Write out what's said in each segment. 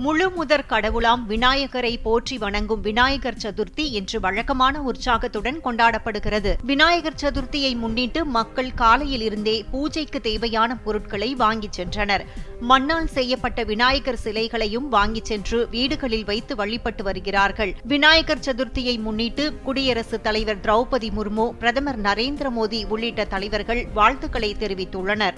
முழு முதற் கடவுளாம் விநாயகரை போற்றி வணங்கும் விநாயகர் சதுர்த்தி இன்று வழக்கமான உற்சாகத்துடன் கொண்டாடப்படுகிறது. விநாயகர் சதுர்த்தியை முன்னிட்டு மக்கள் காலையில் இருந்தே பூஜைக்கு தேவையான பொருட்களை வாங்கிச் சென்றனர். மண்ணால் செய்யப்பட்ட விநாயகர் சிலைகளையும் வாங்கிச் சென்று வீடுகளில் வைத்து வழிபட்டு வருகிறார்கள். விநாயகர் சதுர்த்தியை முன்னிட்டு குடியரசுத் தலைவர் திரௌபதி முர்மு பிரதமர் நரேந்திர மோடி உள்ளிட்ட தலைவர்கள் வாழ்த்துக்களை தெரிவித்துள்ளனர்.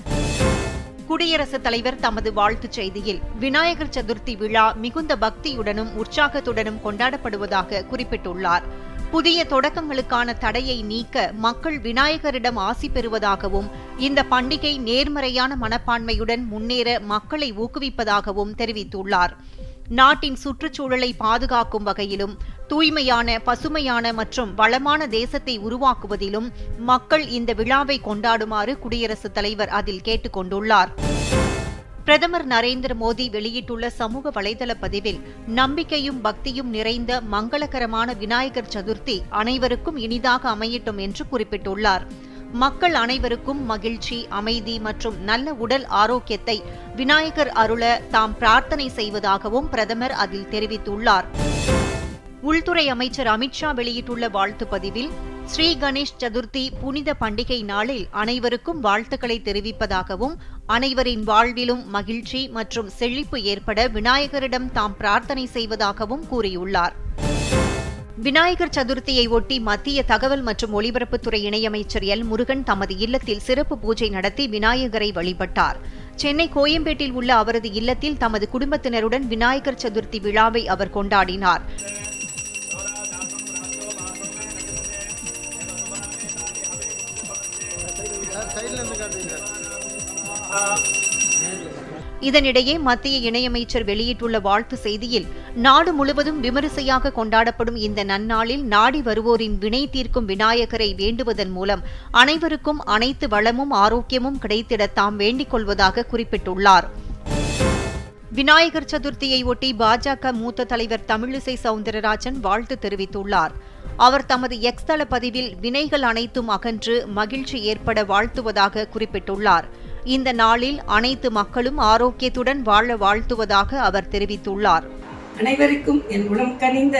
குடியரசுத் தலைவர் தமது வாழ்த்துச் செய்தியில் விநாயகர் சதுர்த்தி விழா மிகுந்த பக்தியுடனும் உற்சாகத்துடனும் கொண்டாடப்படுவதாக குறிப்பிட்டுள்ளார். புதிய தொடக்கங்களுக்கான தடையை நீக்க மக்கள் விநாயகரிடம் ஆசி பெறுவதாகவும் இந்த பண்டிகை நேர்மறையான மனப்பான்மையுடன் முன்னேற மக்களை ஊக்குவிப்பதாகவும் தெரிவித்துள்ளார். நாட்டின் சுற்றுச்சூழலை பாதுகாக்கும் வகையிலும் தூய்மையான பசுமையான மற்றும் வளமான தேசத்தை உருவாக்குவதிலும் மக்கள் இந்த விழாவை கொண்டாடுமாறு குடியரசுத் தலைவர் அதில் கேட்டுக் கொண்டுள்ளார். பிரதமர் நரேந்திர மோடி வெளியிட்டுள்ள சமூக வலைதள பதிவில் நம்பிக்கையும் பக்தியும் நிறைந்த மங்களகரமான விநாயகர் சதுர்த்தி அனைவருக்கும் இனிதாக அமையட்டும் என்று குறிப்பிட்டுள்ளார். மக்கள் அனைவருக்கும் மகிழ்ச்சி அமைதி மற்றும் நல்ல உடல் ஆரோக்கியத்தை விநாயகர் அருள தாம் பிரார்த்தனை செய்வதாகவும் பிரதமர் அதில் தெரிவித்துள்ளார். உள்துறை அமைச்சர் அமித்ஷா வெளியிட்டுள்ள வாழ்த்து பதிவில் ஸ்ரீ கணேஷ் சதுர்த்தி புனித பண்டிகை நாளில் அனைவருக்கும் வாழ்த்துக்களை தெரிவிப்பதாகவும் அனைவரின் வாழ்விலும் மகிழ்ச்சி மற்றும் செழிப்பு ஏற்பட விநாயகரிடம் தாம் பிரார்த்தனை செய்வதாகவும் கூறியுள்ளார். விநாயகர் சதுர்த்தியை ஒட்டி மத்திய தகவல் மற்றும் ஒலிபரப்புத்துறை இணையமைச்சர் எல் முருகன் தமது இல்லத்தில் சிறப்பு பூஜை நடத்தி விநாயகரை வழிபட்டார். சென்னை கோயம்பேட்டில் உள்ள அவரது இல்லத்தில் தமது குடும்பத்தினருடன் விநாயகர் சதுர்த்தி விழாவை அவர் கொண்டாடினார். இதனிடையே மத்திய இணையமைச்சர் வெளியிட்டுள்ள வாழ்த்து செய்தியில் நாடு முழுவதும் விமரிசையாக கொண்டாடப்படும் இந்த நன்னாளில் நாடி வருவோரின் வினை தீர்க்கும் விநாயகரை வேண்டுவதன் மூலம் அனைவருக்கும் அனைத்து வளமும் ஆரோக்கியமும் கிடைத்திட தாம் வேண்டிக் கொள்வதாக குறிப்பிட்டுள்ளார். விநாயகர் சதுர்த்தியை ஒட்டி பாஜக மூத்த தலைவர் தமிழிசை சவுந்தரராஜன் வாழ்த்து தெரிவித்துள்ளார். அவர் தமது எக்ஸ் தள பதிவில் வினைகள் அனைத்தும் அகன்று மகிழ்ச்சி ஏற்பட வாழ்த்துவதாக குறிப்பிட்டுள்ளார். இந்த நாளில் அனைத்து மக்களும் ஆரோக்கியத்துடன் வாழ வாழ்த்துவதாக அவர் தெரிவித்துள்ளார். அனைவருக்கும் என் உளம் கனிந்த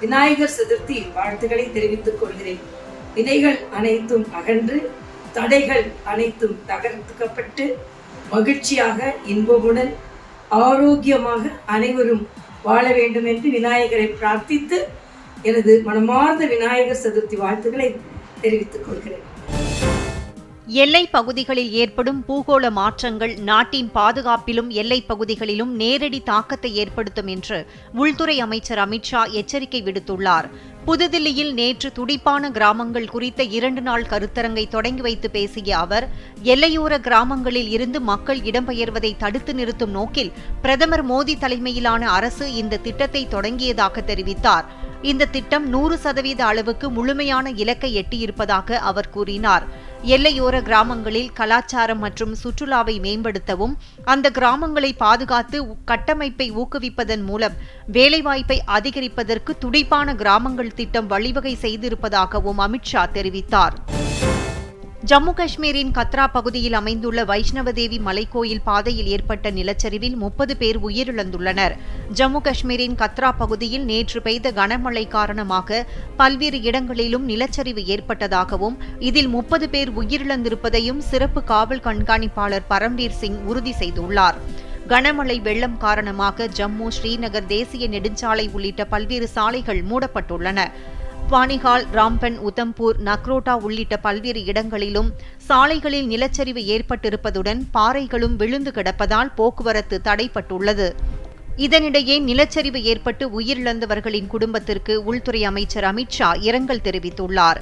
விநாயகர் சதுர்த்தி வாழ்த்துக்களை தெரிவித்துக் கொள்கிறேன். வினைகள் அனைத்தும் அகன்று தடைகள் அனைத்தும் தகர்க்கப்பட்டு மகிழ்ச்சியாக இன்பமுடன் ஆரோக்கியமாக அனைவரும் வாழ வேண்டும் என்று விநாயகரை பிரார்த்தித்து எனது மனமார்ந்த விநாயகர் சதுர்த்தி வாழ்த்துக்களை தெரிவித்துக் கொள்கிறேன். எல்லை பகுதிகளில் ஏற்படும் பூகோள மாற்றங்கள் நாட்டின் பாதுகாப்பிலும் எல்லைப் பகுதிகளிலும் நேரடி தாக்கத்தை ஏற்படுத்தும் என்று உள்துறை அமைச்சர் அமித்ஷா எச்சரிக்கை விடுத்துள்ளார். புதுதில்லியில் நேற்று துடிப்பான கிராமங்கள் குறித்த இரண்டு நாள் கருத்தரங்கை தொடங்கி வைத்து பேசிய அவர் எல்லையோர கிராமங்களில் இருந்து மக்கள் இடம்பெயர்வதை தடுத்து நிறுத்தும் நோக்கில் பிரதமர் மோடி தலைமையிலான அரசு இந்த திட்டத்தை தொடங்கியதாக தெரிவித்தார். இந்த திட்டம் நூறு சதவீத அளவுக்கு முழுமையான இலக்கை எட்டியிருப்பதாக அவர் கூறினார். எல்லையோர கிராமங்களில் கலாச்சாரம் மற்றும் சுற்றுலாவை மேம்படுத்தவும் அந்த கிராமங்களை பாதுகாத்து கட்டமைப்பை ஊக்குவிப்பதன் மூலம் வேலைவாய்ப்பை அதிகரிப்பதற்கு துடிப்பான கிராமங்கள் திட்டம் வழிவகை செய்திருப்பதாகவும் அமித்ஷா தெரிவித்தார். ஜம்மு காஷ்மீரின் கத்ரா பகுதியில் அமைந்துள்ள வைஷ்ணவதேவி மலைக்கோயில் பாதையில் ஏற்பட்ட நிலச்சரிவில் முப்பது பேர் உயிரிழந்துள்ளனர். ஜம்மு காஷ்மீரின் கத்ரா பகுதியில் நேற்று பெய்த கனமழை காரணமாக பல்வேறு இடங்களிலும் நிலச்சரிவு ஏற்பட்டதாகவும் இதில் முப்பது பேர் உயிரிழந்திருப்பதையும் சிறப்பு காவல் கண்காணிப்பாளர் பரம்வீர் சிங் உறுதி செய்துள்ளார். கனமழை வெள்ளம் காரணமாக ஜம்மு ஸ்ரீநகர் தேசிய நெடுஞ்சாலை உள்ளிட்ட பல்வேறு சாலைகள் மூடப்பட்டுள்ளன. பானிகால் ராம்பன் உதம்பூர் நக்ரோட்டா உள்ளிட்ட பல்வேறு இடங்களிலும் சாலைகளில் நிலச்சரிவு ஏற்பட்டிருப்பதுடன் பாறைகளும் விழுந்து கிடப்பதால் போக்குவரத்து தடைப்பட்டுள்ளது. இதனிடையே நிலச்சரிவு ஏற்பட்டு உயிரிழந்தவர்களின் குடும்பத்திற்கு உள்துறை அமைச்சர் அமித்ஷா இரங்கல் தெரிவித்துள்ளார்.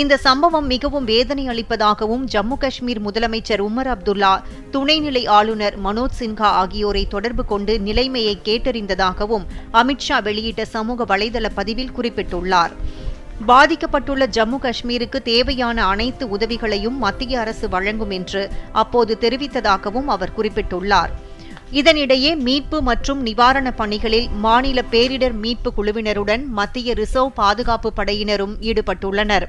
இந்த சம்பவம் மிகவும் வேதனை அளிப்பதாகவும் ஜம்மு காஷ்மீர் முதலமைச்சர் உமர் அப்துல்லா துணைநிலை ஆளுநர் மனோஜ் சின்ஹா ஆகியோரை தொடர்பு கொண்டு நிலைமையை கேட்டறிந்ததாகவும் அமித்ஷா வெளியிட்ட சமூக வலைதள பதிவில் குறிப்பிட்டுள்ளார். பாதிக்கப்பட்டுள்ள ஜம்மு காஷ்மீருக்கு தேவையான அனைத்து உதவிகளையும் மத்திய அரசு வழங்கும் என்று அப்போது தெரிவித்ததாகவும் அவர் குறிப்பிட்டுள்ளார். இதனிடையே மீட்பு மற்றும் நிவாரணப் பணிகளில் மாநில பேரிடர் மீட்பு குழுவினருடன் மத்திய ரிசர்வ் பாதுகாப்பு படையினரும் ஈடுபட்டுள்ளனர்.